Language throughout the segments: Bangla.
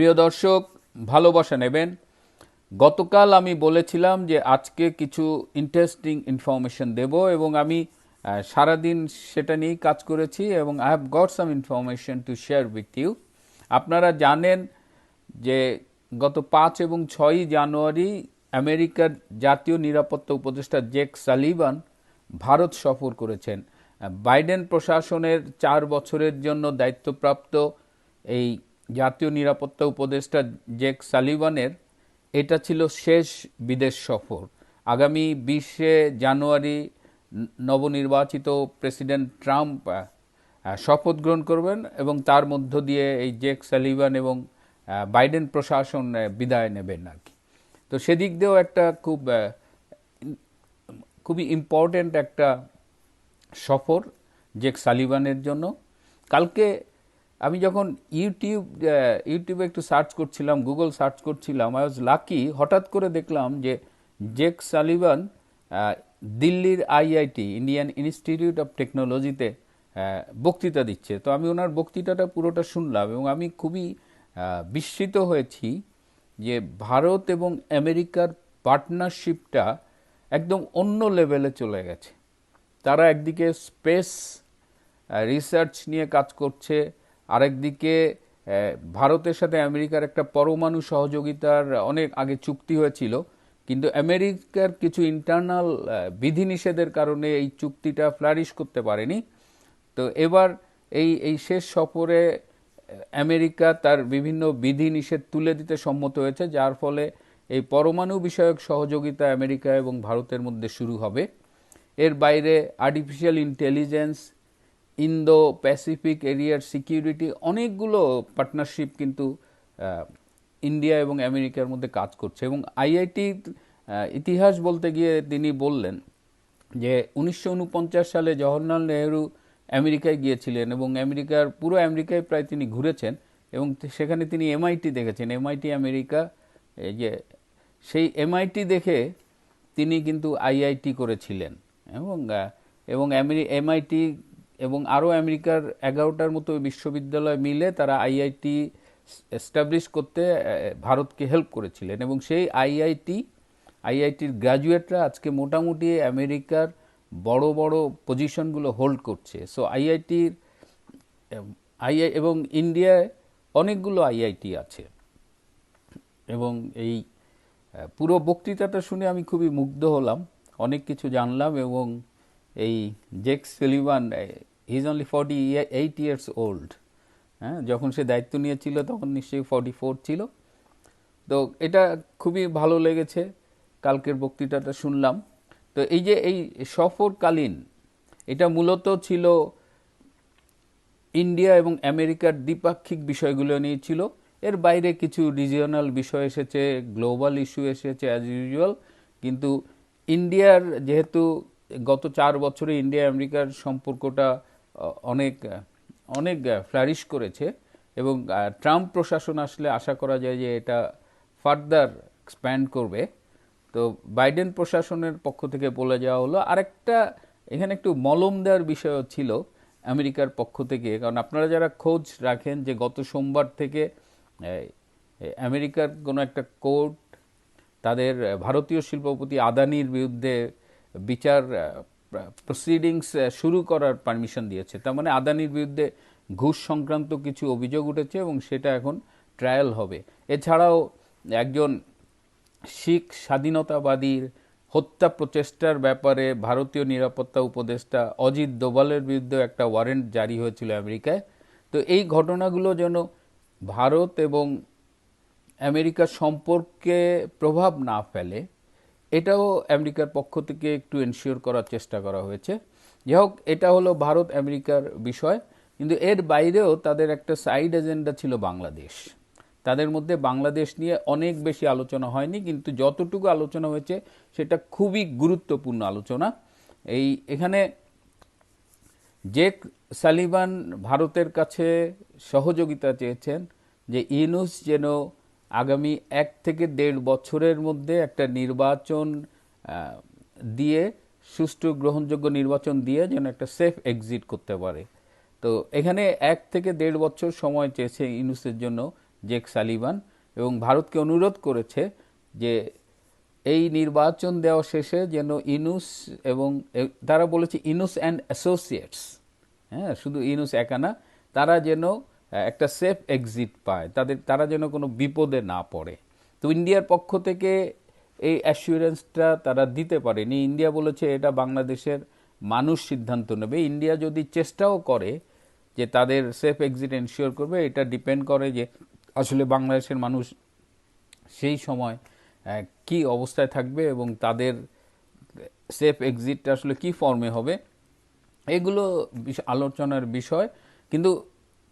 প্রিয় দর্শক, ভালোবাসা নেবেন। গতকাল আমি বলেছিলাম যে আজকে কিছু ইন্টারেস্টিং ইনফরমেশন দেব এবং আমি সারাদিন সেটা নিয়েই কাজ করেছি এবং I have got some information to share with you আপনারা জানেন যে গত পাঁচ এবং ছয়ই জানুয়ারি আমেরিকার জাতীয় নিরাপত্তা উপদেষ্টা জেক সালিবান ভারত সফর করেছেন। বাইডেন প্রশাসনের চার বছরের জন্য দায়িত্বপ্রাপ্ত এই জাতীয় নিরাপত্তা উপদেষ্টা জেক সালিভানের, এটা ছিল শেষ বিদেশ সফর। আগামী বিশে জানুয়ারি নবনির্বাচিত প্রেসিডেন্ট ট্রাম্প শপথ গ্রহণ করবেন এবং তার মধ্য দিয়ে এই জেক সালিভান এবং বাইডেন প্রশাসন বিদায় নেবেন আর কি। তো সেদিক দিয়েও একটা খুব খুবই ইম্পর্ট্যান্ট একটা সফর জেক সালিভানের জন্য। কালকে আমি যখন ইউটিউব ইউটিউবে একটু সার্চ করছিলাম গুগল সার্চ করছিলাম আই ওয়াজ লাকি হঠাৎ করে দেখলাম যে জেক সালিভান দিল্লির আইআইটি ইন্ডিয়ান ইনস্টিটিউট অফ টেকনোলজিতে বক্তৃতা দিচ্ছে। তো আমি ওনার বক্তৃতাটা পুরোটা শুনলাম এবং আমি খুবই বিস্মিত হয়েছি যে ভারত এবং আমেরিকার পার্টনারশিপটা একদম অন্য লেভেলে চলে গেছে। তারা একদিকে স্পেস রিসার্চ নিয়ে কাজ করছে আরেকদিকে ভারতের সাথে আমেরিকার একটা পরমাণু সহযোগিতার অনেক আগে চুক্তি হয়েছিল, কিন্তু আমেরিকার কিছু ইন্টারনাল বিধিনিষেধের কারণে এই চুক্তিটা ফ্লারিশ করতে পারেনি। তো এবার এই এই শেষ সফরে আমেরিকা তার বিভিন্ন বিধিনিষেধ তুলে দিতে সম্মত হয়েছে, যার ফলে এই পরমাণু বিষয়ক সহযোগিতা আমেরিকা এবং ভারতের মধ্যে শুরু হবে। এর বাইরে আর্টিফিশিয়াল ইন্টেলিজেন্স ইন্দো প্যাসিফিক এরিয়ার সিকিউরিটি অনেকগুলো পার্টনারশিপ কিন্তু ইন্ডিয়া এবং আমেরিকার মধ্যে কাজ করছে। এবং আইআইটি ইতিহাস বলতে গিয়ে তিনি বললেন যে, উনিশশো ঊনপঞ্চাশ সালে জওহরলাল নেহরু আমেরিকায় গিয়েছিলেন এবং আমেরিকার, পুরো আমেরিকায় প্রায় তিনি ঘুরেছেন এবং সেখানে তিনি এমআইটি দেখেছেন। এমআইটি আমেরিকা এই যে, সেই এমআইটি দেখে তিনি কিন্তু আইআইটি করেছিলেন। এবং এবং এমআইটি এবং আরও আমেরিকার এগারোটার মতো বিশ্ববিদ্যালয় মিলে তারা আইআইটি এস্টাবলিশ করতে ভারতকে হেল্প করেছিলেন। এবং সেই আইআইটি, আইআইটির গ্র্যাজুয়েটরা আজকে মোটামুটি আমেরিকার বড় বড় পজিশনগুলো হোল্ড করছে। সো আইআইটির আইআই এবং ইন্ডিয়ায় অনেকগুলো আইআইটি আছে। এবং এই পুরো বক্তৃতাটা শুনে আমি খুবই মুগ্ধ হলাম। অনেক কিছু জানলাম এবং এই Jake Sullivan is only forty eight years old হ্যাঁ যখন সে দায়িত্ব নিয়েছিল তখন নিশ্চয়ই ফর্টি ফোর ছিল। তো এটা খুবই ভালো লেগেছে। কালকের বক্তৃতাটা শুনলাম। তো এই যে এই সফরকালীন, এটা মূলত ছিল ইন্ডিয়া এবং আমেরিকার দ্বিপাক্ষিক বিষয়গুলো নিয়ে ছিল। এর বাইরে কিছু রিজিওনাল বিষয় এসেছে গ্লোবাল ইস্যু এসেছে অ্যাজ ইউজুয়াল কিন্তু ইন্ডিয়ার যেহেতু গত চার বছরে ইন্ডিয়া আমেরিকার সম্পর্কটা অনেক অনেক ফ্লারিশ করেছে এবং ট্রাম্প প্রশাসন আসলে আশা করা যায় যে এটা ফার্দার এক্সপ্যান্ড করবে। তো বাইডেন প্রশাসনের পক্ষ থেকে বলে যাওয়া হলো, আরেকটা এখানে একটু মলম দেওয়ার বিষয়ও ছিল আমেরিকার পক্ষ থেকে, কারণ আপনারা যারা খোঁজ রাখেন যে গত সোমবার থেকে আমেরিকার কোনো একটা কোর্ট, তাদের ভারতীয় শিল্পপতি আদানির বিরুদ্ধে বিচার প্রসিডিংস শুরু করার পারমিশন দিয়েছে। তার মানে আদানির বিরুদ্ধে ঘুষ সংক্রান্ত কিছু অভিযোগ উঠেছে এবং সেটা এখন ট্রায়াল হবে। এছাড়াও একজন শিখ স্বাধীনতাবাদীর হত্যা প্রচেষ্টার ব্যাপারে ভারতীয় নিরাপত্তা উপদেষ্টা অজিত দোভালের বিরুদ্ধে একটা ওয়ারেন্ট জারি হয়েছিল আমেরিকায়। তো এই ঘটনাগুলো যেন ভারত এবং আমেরিকার সম্পর্কে প্রভাব না ফেলে এটাও আমেরিকার পক্ষ থেকে একটু এনশিওর করার চেষ্টা করা হয়েছে। যাই হোক এটা হলো ভারত আমেরিকার বিষয়, কিন্তু এর বাইরেও তাদের একটা সাইড এজেন্ডা ছিল বাংলাদেশ। তাদের মধ্যে বাংলাদেশ নিয়ে অনেক বেশি আলোচনা হয়নি, কিন্তু যতটুকু আলোচনা হয়েছে, সেটা খুবই গুরুত্বপূর্ণ আলোচনা। এই এখানে জেক সালিভান ভারতের কাছে সহযোগিতা চেয়েছেন যে ইউনুস যেন আগামী এক থেকে দেড় বছরের মধ্যে একটা নির্বাচন দিয়ে, সুষ্ঠু গ্রহণযোগ্য নির্বাচন দিয়ে যেন একটা সেফ এক্সিট করতে পারে। তো এখানে এক থেকে দেড় বছর সময় চেয়েছে ইউনুসের জন্য জেক সালিবান এবং ভারতকে অনুরোধ করেছে যে এই নির্বাচন দেওয়া শেষে যেন ইনুস এবং তারা বলেছে ইনুস অ্যান্ড অ্যাসোসিয়েটস হ্যাঁ শুধু ইনুস একা না, তারা যেন একটা সেফ এক্সিট পায়। তাদের, তারা যেন কোনো বিপদে না পড়ে। তো ইন্ডিয়ার পক্ষ থেকে এই অ্যাসুরেন্সটা তারা দিতে পারেনি। ইন্ডিয়া বলেছে এটা বাংলাদেশের মানুষ সিদ্ধান্ত নেবে। ইন্ডিয়া যদি চেষ্টাও করে যে তাদের সেফ এক্সিট এনশিওর করবে, এটা ডিপেন্ড করে যে আসলে বাংলাদেশের মানুষ সেই সময় কি অবস্থায় থাকবে এবং তাদের সেফ এক্সিটটা আসলে কি ফর্মে হবে। এগুলো আলোচনার বিষয়। কিন্তু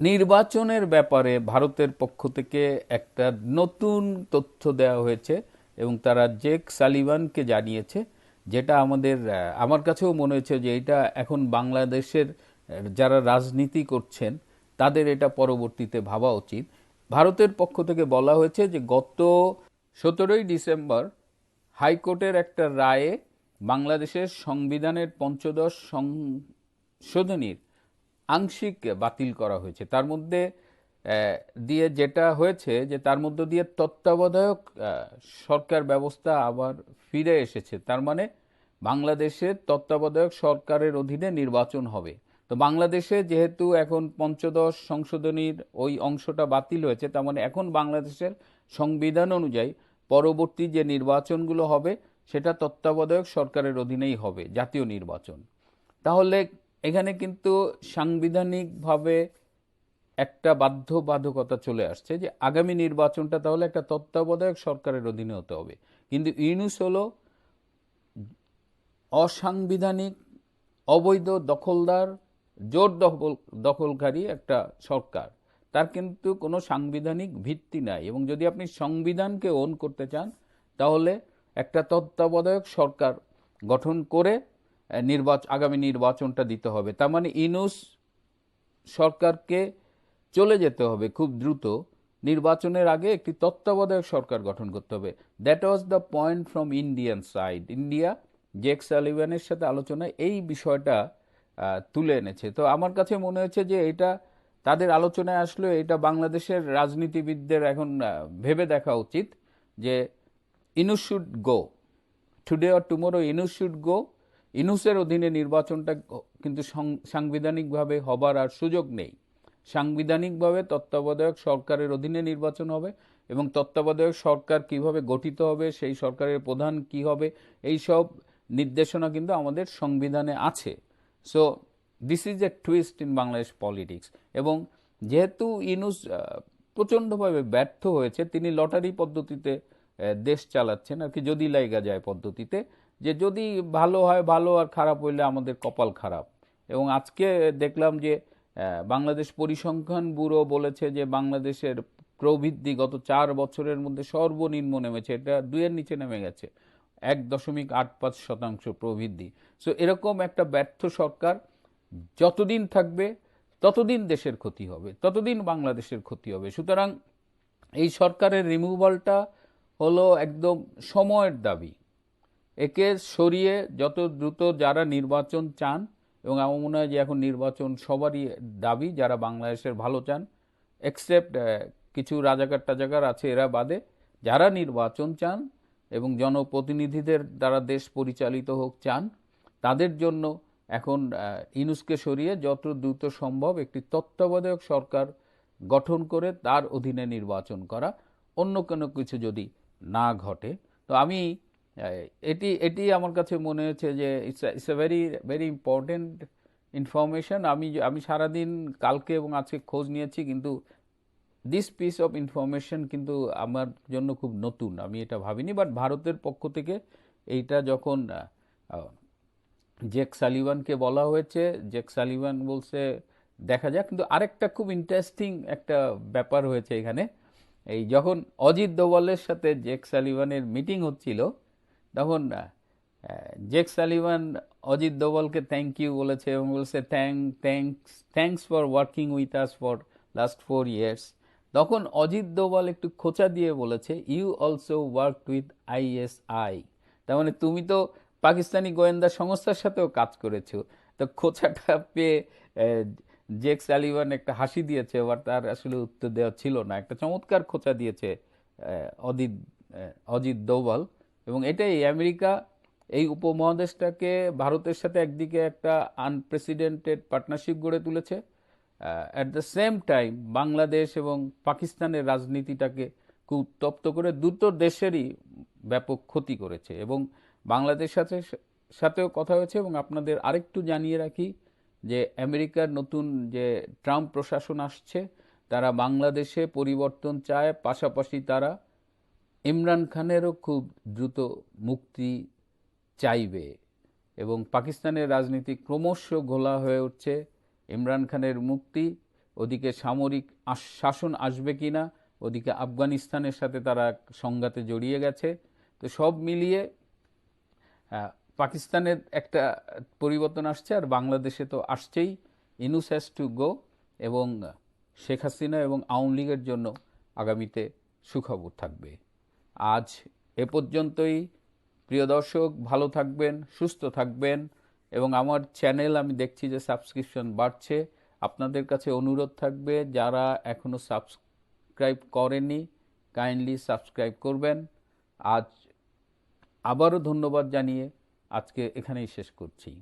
নির্বাচনের ব্যাপারে ভারতের পক্ষ থেকে একটা নতুন তথ্য দেওয়া হয়েছে এবং তারা জেক সালিভানকে জানিয়েছে, যেটা আমাদের আমার কাছেও মনে হয়েছে যে এটা এখন বাংলাদেশের যারা রাজনীতি করছেন, তাদের এটা পরবর্তীতে ভাবা উচিত। ভারতের পক্ষ থেকে বলা হয়েছে যে গত সতেরোই ডিসেম্বর হাইকোর্টের একটা রায়ে বাংলাদেশের সংবিধানের পঞ্চদশ সংশোধনীর আংশিক বাতিল করা হয়েছে। তার মধ্যে দিয়ে যেটা হয়েছে যে তার মধ্য দিয়ে তত্ত্বাবধায়ক সরকার ব্যবস্থা আবার ফিরে এসেছে। তার মানে বাংলাদেশের তত্ত্বাবধায়ক সরকারের অধীনে নির্বাচন হবে। তো বাংলাদেশে যেহেতু এখন পঞ্চদশ সংশোধনীর ওই অংশটা বাতিল হয়েছে, তার মানে এখন বাংলাদেশের সংবিধান অনুযায়ী পরবর্তী যে নির্বাচনগুলো হবে, সেটা তত্ত্বাবধায়ক সরকারের অধীনেই হবে, জাতীয় নির্বাচন। তাহলে এখানে কিন্তু সাংবিধানিকভাবে একটা বাধ্যবাধকতা চলে আসছে যে আগামী নির্বাচনটা তাহলে একটা তত্ত্বাবধায়ক সরকারের অধীনে হতে হবে। কিন্তু ইউনুস হলো অসাংবিধানিক, অবৈধ, দখলদার জোর দখল, দখলকারী একটা সরকার। তার কিন্তু কোনো সাংবিধানিক ভিত্তি নাই এবং যদি আপনি সংবিধানকে ওন করতে চান, তাহলে একটা তত্ত্বাবধায়ক সরকার গঠন করে নির্বাচন আগামী নির্বাচনটা দিতে হবে। তার মানে ইনুস সরকারকে চলে যেতে হবে খুব দ্রুত। নির্বাচনের আগে একটি তত্ত্বাবধায়ক সরকার গঠন করতে হবে। That was the point from Indian side India Jake সালিভানের সাথে আলোচনায় এই বিষয়টা তুলে এনেছে। তো আমার কাছে মনে হয়েছে যে এটা তাদের আলোচনায় আসলে, এটা বাংলাদেশের রাজনীতিবিদদের এখন ভেবে দেখা উচিত যে Yunus should go. Today or tomorrow Yunus should go. ইনুসের অধীনে নির্বাচনটা কিন্তু সাংবিধানিকভাবে হবার আর সুযোগ নেই। সাংবিধানিকভাবে তত্ত্বাবধায়ক সরকারের অধীনে নির্বাচন হবে এবং তত্ত্বাবধায়ক সরকার কীভাবে গঠিত হবে, সেই সরকারের প্রধান কি হবে এই সব নির্দেশনা কিন্তু আমাদের সংবিধানে আছে। So this is a twist in Bangladesh politics এবং যেহেতু ইনুস প্রচণ্ডভাবে ব্যর্থ হয়েছে, তিনি লটারি পদ্ধতিতে দেশ চালাচ্ছেন আর কি, যদি লাইগা যায় পদ্ধতিতে যে যদি ভালো হয় ভালো আর খারাপ হইলে আমাদের কপাল খারাপ। এবং আজকে দেখলাম যে বাংলাদেশ পরিসংখ্যান ব্যুরো বলেছে যে বাংলাদেশের প্রবৃদ্ধি গত চার বছরের মধ্যে সর্বনিম্ন নেমেছে। এটা দুইয়ের নিচে নেমে গেছে। এক দশমিক আট পাঁচ শতাংশ প্রবৃদ্ধি। সো এরকম একটা ব্যর্থ সরকার যতদিন থাকবে, ততদিন দেশের ক্ষতি হবে, ততদিন বাংলাদেশের ক্ষতি হবে। সুতরাং এই সরকারের রিমুভালটা হলো একদম সময়ের দাবি। একে সরিয়ে যত দ্রুত যারা নির্বাচন চান, এবং আমার মনে হয় যে এখন নির্বাচন সবারই দাবি, যারা বাংলাদেশের ভালো চান এক্সেপ্ট কিছু রাজাকার টাজাকার আছে এরা বাদে। যারা নির্বাচন চান এবং জনপ্রতিনিধিদের দ্বারা দেশ পরিচালিত হোক চান, তাদের জন্য এখন ইনুসকে সরিয়ে যত দ্রুত সম্ভব একটি তত্ত্বাবধায়ক সরকার গঠন করে তার অধীনে নির্বাচন করা, অন্য কোনো কিছু যদি না ঘটে। তো আমি এটি এটি আমার কাছে মনে হচ্ছে যে it's it's a very very important information আমি আমি সারাদিন কালকে এবং আজকে খোঁজ নিয়েছি, কিন্তু দিস পিস অফ ইনফরমেশন কিন্তু আমার জন্য খুব নতুন। আমি এটা ভাবিনি বাট ভারতের পক্ষ থেকে এইটা যখন জেক সালিভানকে বলা হয়েছে জেক সালিভান বলছে, দেখা যাক, কিন্তু আরেকটা খুব ইন্টারেস্টিং একটা ব্যাপার হয়েছে এখানে। এই যখন অজিত দোভালের সাথে জেক সালিভানের মিটিং হচ্ছিল তখন জেক সালিভান অজিত দোভালকে থ্যাংক ইউ বলেছে এবং বলছে thank thanks thanks for working with us for last four years তখন অজিত দোভাল একটু খোঁচা দিয়ে বলেছে you also work with ISI তার মানে তুমি তো পাকিস্তানি গোয়েন্দা সংস্থার সাথেও কাজ করেছ। তো খোঁচাটা পেয়ে জেক সালিভান একটা হাসি দিয়েছে এবার তার আসলে উত্তর দেওয়া ছিল না। একটা চমৎকার খোঁচা দিয়েছে অদিত অজিত দোভাল এবং এটাই আমেরিকা, এই উপমহাদেশটাকে ভারতের সাথে একদিকে একটা আনপ্রেসিডেন্টেড পার্টনারশিপ গড়ে তুলেছে at the same time Bangladesh এবং পাকিস্তানের রাজনীতিটাকে উত্তপ্ত করে দুটো দেশেরই ব্যাপক ক্ষতি করেছে এবং বাংলাদেশ সাথে সাথেও কথা হয়েছে এবং আপনাদের আরেকটু জানিয়ে রাখি যে আমেরিকার নতুন যে ট্রাম্প প্রশাসন আসছে, তারা বাংলাদেশে পরিবর্তন চায়, পাশাপাশি তারা ইমরান খানেরও খুব দ্রুত মুক্তি চাইবে এবং পাকিস্তানের রাজনীতি ক্রমশ ঘোলা হয়ে উঠছে। ইমরান খানের মুক্তি, ওদিকে সামরিক শাসন আসবে কিনা, ওদিকে আফগানিস্তানের সাথে তারা সংঘাতে জড়িয়ে গেছে। তো সব মিলিয়ে পাকিস্তানের একটা পরিবর্তন আসছে আর বাংলাদেশে তো আসছেই। ইনুস হ্যাজ টু গো এবং শেখ হাসিনা এবং আওয়ামী লীগের জন্য আগামীতে সুখবর থাকবে। আজ এ পর্যন্তই। প্রিয় দর্শক, ভালো থাকবেন, সুস্থ থাকবেন এবং আমার চ্যানেল আমি দেখছি যে সাবস্ক্রিপশন বাড়ছে। আপনাদের কাছে অনুরোধ থাকবে, যারা এখনও সাবস্ক্রাইব করেননি, কাইন্ডলি সাবস্ক্রাইব করবেন। আজ আবারও ধন্যবাদ জানিয়ে আজকে এখানেই শেষ করছি।